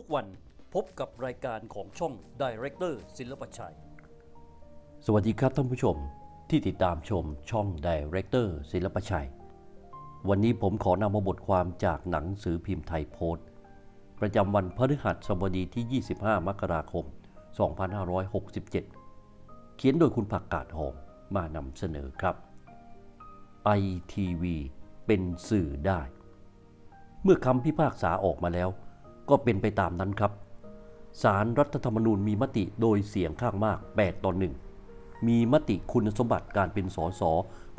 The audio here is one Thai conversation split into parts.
ทุกวันพบกับรายการของช่อง Director ศิลปชัย สวัสดีครับท่านผู้ชมที่ติดตามชมช่อง Director ศิลปชัย วันนี้ผมขอนำมาบทความจากหนังสือพิมพ์ไทยโพสต์ประจำวันพฤหัสบดีที่ 25 มกราคม 2567 เขียนโดยคุณผักกาดหอมมานำเสนอครับ ITV เป็นสื่อได้ เมื่อคำพิพากษาออกมาแล้ว ก็เป็นไปตามนั้นครับ สารรัฐธรรมนูญมีมติโดยเสียงข้างมาก 8 ต่อ1มีมติคุณสมบัติการเป็นสส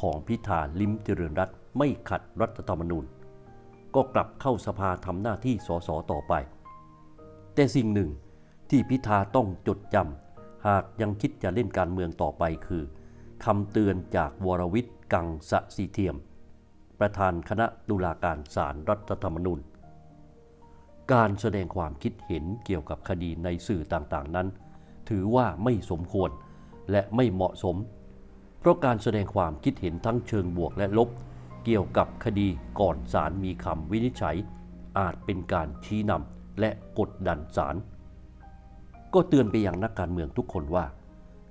ของพิธาลิมเจริญรัตไม่ขัดรัฐธรรมนูญ ก็กลับเข้าสภาทำหน้าที่สสต่อไป แต่สิ่งหนึ่งที่พิธาต้องจดจำหากยังคิดจะเล่นการเมืองต่อไปคือคำเตือนจากวรวิทย์กังสะสีเทียม ประธานคณะตุลาการศาลรรัฐธรรมนูญ การแสดงความคิดเห็นเกี่ยวกับคดีในสื่อต่างๆนั้น ถือว่าไม่สมควรและไม่เหมาะสม เพราะการแสดงความคิดเห็นทั้งเชิงบวกและลบ เกี่ยวกับคดีก่อนศาลมีคำวินิจฉัย อาจเป็นการชี้นำและกดดันศาลก็เตือนไปยังนักการเมืองทุกคนว่า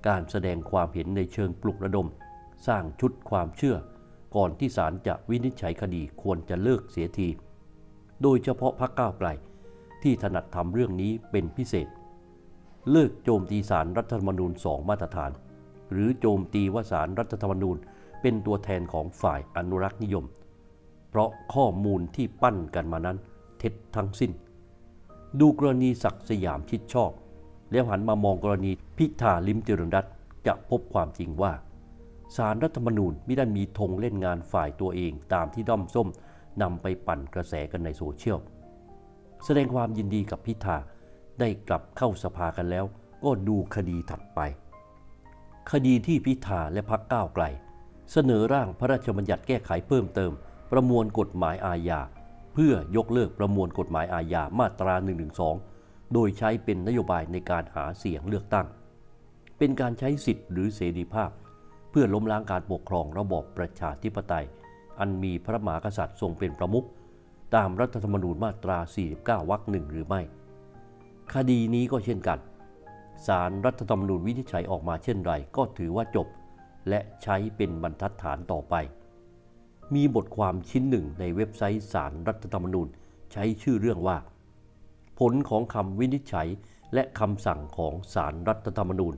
การแสดงความเห็นในเชิงปลุกระดม สร้างชุดความเชื่อ ก่อนที่ศาลจะวินิจฉัยคดีควรจะเลิกเสียที โดยเฉพาะพรรคก้าวไกล ที่ถนัดทำเรื่องนี้เป็นพิเศษ เลิกโจมตีสารรัฐธรรมนูญสองมาตรฐาน หรือโจมตีว่าสารรัฐธรรมนูญเป็นตัวแทนของฝ่ายอนุรักษ์นิยม เพราะข้อมูลที่ปั้นกันมานั้นเท็จทั้งสิ้น ดูกรณีศักสยามชิดชอบ แล้วหันมามองกรณีพิธาลิมเจริญรัตจะพบความจริงว่าสารรัฐธรรมนูญไม่ได้มีธงเล่นงานฝ่ายตัวเองตามที่ด้อมส้ม นำไปปั่นกระแสกันในโซเชียล แสดงความยินดีกับพิธาได้กลับเข้าสภากันแล้ว ก็ดูคดีถัดไป คดีที่พิธาและพักก้าวไกล เสนอร่างพระราชบัญญัติแก้ไขเพิ่มเติม ประมวลกฎหมายอาญาเพื่อยกเลิกประมวลกฎหมายอาญามาตรา112โดยใช้เป็นนโยบายในการหาเสียงเลือกตั้ง เป็นการใช้สิทธิ์หรือเสรีภาพ เพื่อล้มล้างการปกครองระบอบประชาธิปไตย อันมีพระมหากษัตริย์ทรงเป็นประมุขตามรัฐธรรมนูญมาตรา 49 วรรคหนึ่งหรือไม่ คดีนี้ก็เช่นกัน สารรัฐธรรมนูญวินิจฉัยออกมาเช่นไรก็ถือว่าจบ และใช้เป็นบรรทัดฐานต่อไป มีบทความชิ้นหนึ่งในเว็บไซต์สารรัฐธรรมนูญใช้ชื่อเรื่องว่า ผลของคำวินิจฉัยและคำสั่งของสารรัฐธรรมนูญ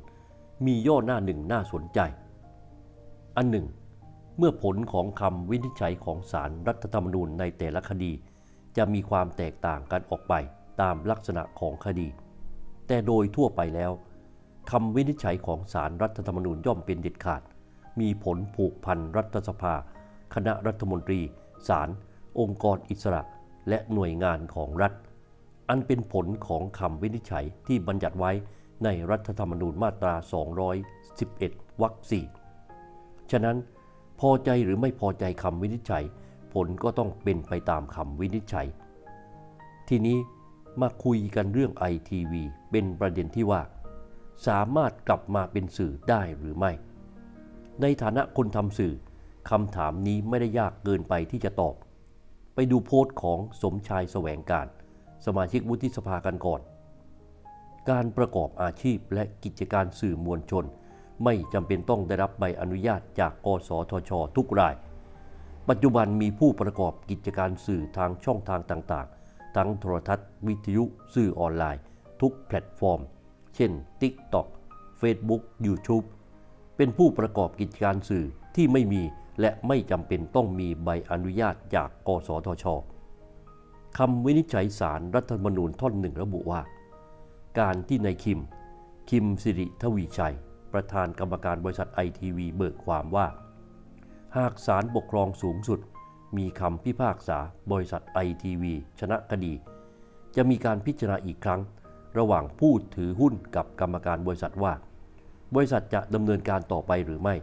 มีย่อหน้าหนึ่งน่าสนใจ อันหนึ่ง เมื่อผลของคำวินิจฉัยของสารรัฐธรรมนูญในแต่ละคดี จะมีความแตกต่างกันออกไปตามลักษณะของคดี แต่โดยทั่วไปแล้วคำวินิจฉัยของสารรัฐธรรมนูญย่อมเป็นเด็ดขาด มีผลผูกพันรัฐสภา คณะรัฐมนตรีศาลองค์กรอิสระ และหน่วยงานของรัฐ อันเป็นผลของคำวินิจฉัยที่บัญญัติไว้ในรัฐธรรมนูญมาตรา 211วรรคสี่ฉะนั้น พอใจหรือไม่พอใจคำวินิจฉัย ผลก็ต้องเป็นไปตามคำวินิจฉัย ทีนี้มาคุยกันเรื่องไอทีวีเป็นประเด็นที่ว่า สามารถกลับมาเป็นสื่อได้หรือไม่ ในฐานะคนทำสื่อคำถามนี้ไม่ได้ยากเกินไปที่จะตอบ ไปดูโพสต์ของสมชายแสวงการ สมาชิกวุฒิสภากันก่อน การประกอบอาชีพและกิจการสื่อมวลชน ไม่จำเป็นต้องได้รับใบอนุญาตจากกสทช ทุกราย ปัจจุบันมีผู้ประกอบกิจการสื่อทางช่องทางต่างๆ ทั้งโทรทัศน์ วิทยุ สื่อออนไลน์ ทุกแพลตฟอร์ม เช่น TikTok Facebook YouTube เป็นผู้ประกอบกิจการสื่อที่ไม่มีและไม่จำเป็นต้องมีใบอนุญาตจากกสทชคำวินิจฉัยสารรัฐธรรมนูญท่อนหนึ่งระบุว่า การที่นายคิม คิมสิริทวีชัย ประธานกรรมการบริษัทไอทีวีเบิกความว่า หากศาลปกครองสูงสุด มีคำพิพากษาบริษัทไอทีวีชนะคดี จะมีการพิจารณาอีกครั้ง ระหว่างผู้ถือหุ้นกับกรรมการบริษัทว่า บริษัทจะดำเนินการต่อไปหรือไม่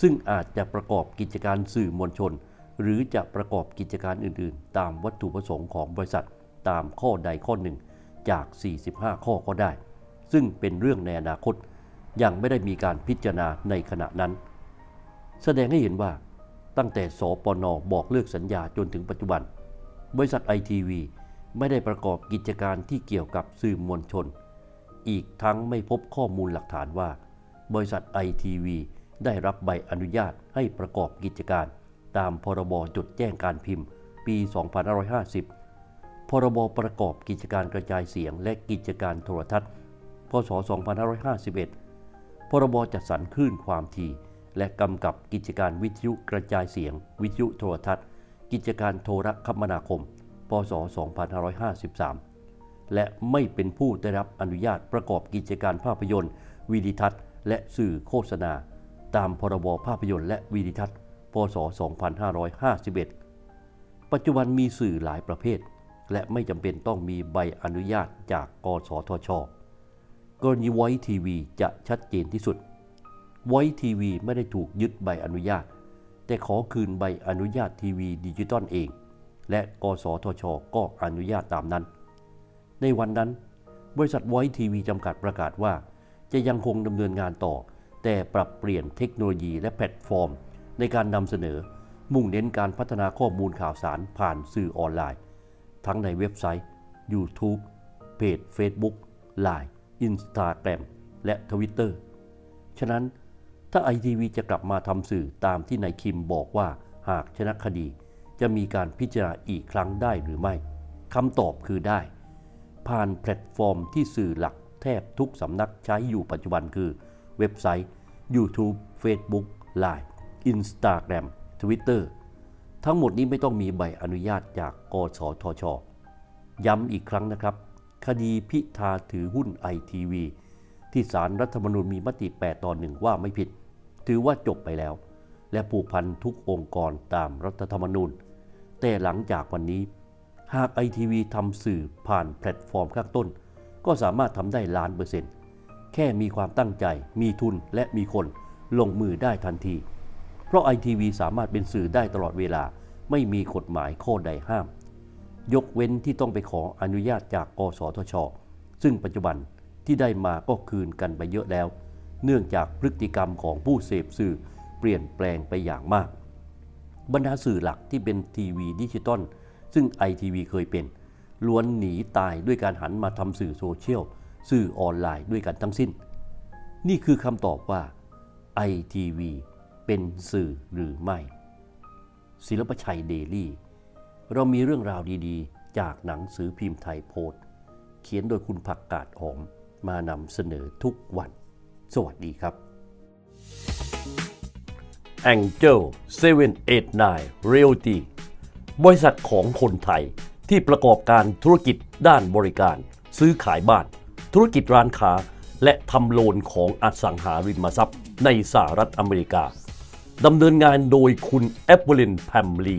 ซึ่งอาจจะประกอบกิจการสื่อมวลชน หรือจะประกอบกิจการอื่น ๆ ตามวัตถุประสงค์ของบริษัทตามข้อใดข้อหนึ่งจาก 45 ข้อก็ได้ ซึ่งเป็นเรื่องในอนาคต ยังไม่ได้มีการพิจารณาในขณะนั้น แสดงให้เห็นว่าตั้งแต่สปนบอกเลิกสัญญาจนถึงปัจจุบัน บริษัทไอทีวีไม่ได้ประกอบกิจการที่เกี่ยวกับสื่อมวลชน อีกทั้งไม่พบข้อมูลหลักฐานว่า บริษัทไอทีวีได้รับใบอนุญาตให้ประกอบกิจการ ตามพรบจดแจ้งการพิมพ์ ปี 2550 พรบประกอบกิจการกระจายเสียงและกิจการโทรทัศน์ พศ 2551 พรบจัดสรรคลื่นความถี่ และกำกับกิจการวิทยุกระจายเสียง วิทยุโทรทัศน์ กิจการโทรคมนาคม พศ 2553 และไม่เป็นผู้ได้รับอนุญาตประกอบกิจการภาพยนตร์ วิดิทัศน์ และสื่อโฆษณา ตามพรบภาพยนตร์และวิดิทัศน์ พศ 2551 ปัจจุบันมีสื่อหลายประเภท และไม่จำเป็นต้องมีใบอนุญาตจาก กสทช กรณีไวทีวีจะชัดเจนที่สุดไวทีวีไม่ได้ถูกยึดใบอนุญาต แต่ขอคืนใบอนุญาตทีวีดิจิตอลเอง และกสทช ก็อนุญาตตามนั้น ในวันนั้น บริษัทไวทีวีจำกัดประกาศว่า จะยังคงดำเนินงานต่อ แต่ปรับเปลี่ยนเทคโนโลยีและแพลตฟอร์ม ในการนำเสนอ มุ่งเน้นการพัฒนาข้อมูลข่าวสารผ่านสื่อออนไลน์ ทั้งในเว็บไซต์ YouTube เพจ Facebook Line Instagram และ Twitter ฉะนั้นถ้าไอทีวีจะกลับมาทำสื่อตามที่นายคิมบอกว่าหากชนะคดี จะมีการพิจารณาอีกครั้งได้หรือไม่คำตอบคือได้ ผ่านแพลตฟอร์มที่สื่อหลักแทบทุกสำนักใช้อยู่ปัจจุบันคือ เว็บไซต์ YouTube Facebook Line Instagram Twitter ทั้งหมดนี้ไม่ต้องมีใบอนุญาตจากกสทช ย้ำอีกครั้งนะครับ คดีพิธาถือหุ้นไอทีวีที่สารรัฐธรรมนูญมีมติ 8 ต่อหนึ่งว่าไม่ผิด ถือว่าจบไปแล้ว และผูกพันทุกองค์กรตามรัฐธรรมนูญ แต่หลังจากวันนี้ หากไอทีวีทำสื่อผ่านแพลตฟอร์มข้างต้น ก็สามารถทำได้ล้านเปอร์เซ็นต์แค่มีความตั้งใจ มีทุนและมีคนลงมือได้ทันที เพราะไอทีวีสามารถเป็นสื่อได้ตลอดเวลาไม่มีกฎหมายข้อใดห้าม ยกเว้นที่ต้องไปขออนุญาตจากกสทช ซึ่งปัจจุบันที่ได้มาก็คืนกันไปเยอะแล้ว เนื่องจากพฤติกรรมของผู้เสพสื่อเปลี่ยนแปลงไปอย่างมาก บรรดาสื่อหลักที่เป็นทีวีดิจิตอลซึ่งไอทีวีเคยเป็น ล้วนหนีตายด้วยการหันมาทำสื่อโซเชียลสื่อออนไลน์ด้วยกันทั้งสิ้น นี่คือคำตอบว่าไอทีวีเป็นสื่อหรือไม่ ศิลปชัยเดลี่ เรามีเรื่องราวดีๆ จากหนังสือพิมพ์ไทยโพสต์ เขียนโดยคุณผักกาดหอมมานำเสนอทุกวัน สวัสดีครับ Angel 789 Realty บริษัทของคนไทยที่ประกอบการธุรกิจด้านบริการ ซื้อขายบ้าน ธุรกิจร้านค้า และทำโลนของอสังหาริมทรัพย์ในสหรัฐอเมริกาดำเนินงานโดยคุณแอปเปิลินแพมลี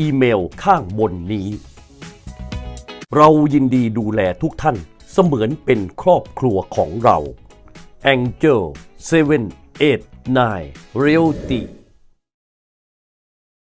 อีเมลข้างบนนี้ เรายินดีดูแลทุกท่านเสมือนเป็นครอบครัวของเรา Angel 789 Realty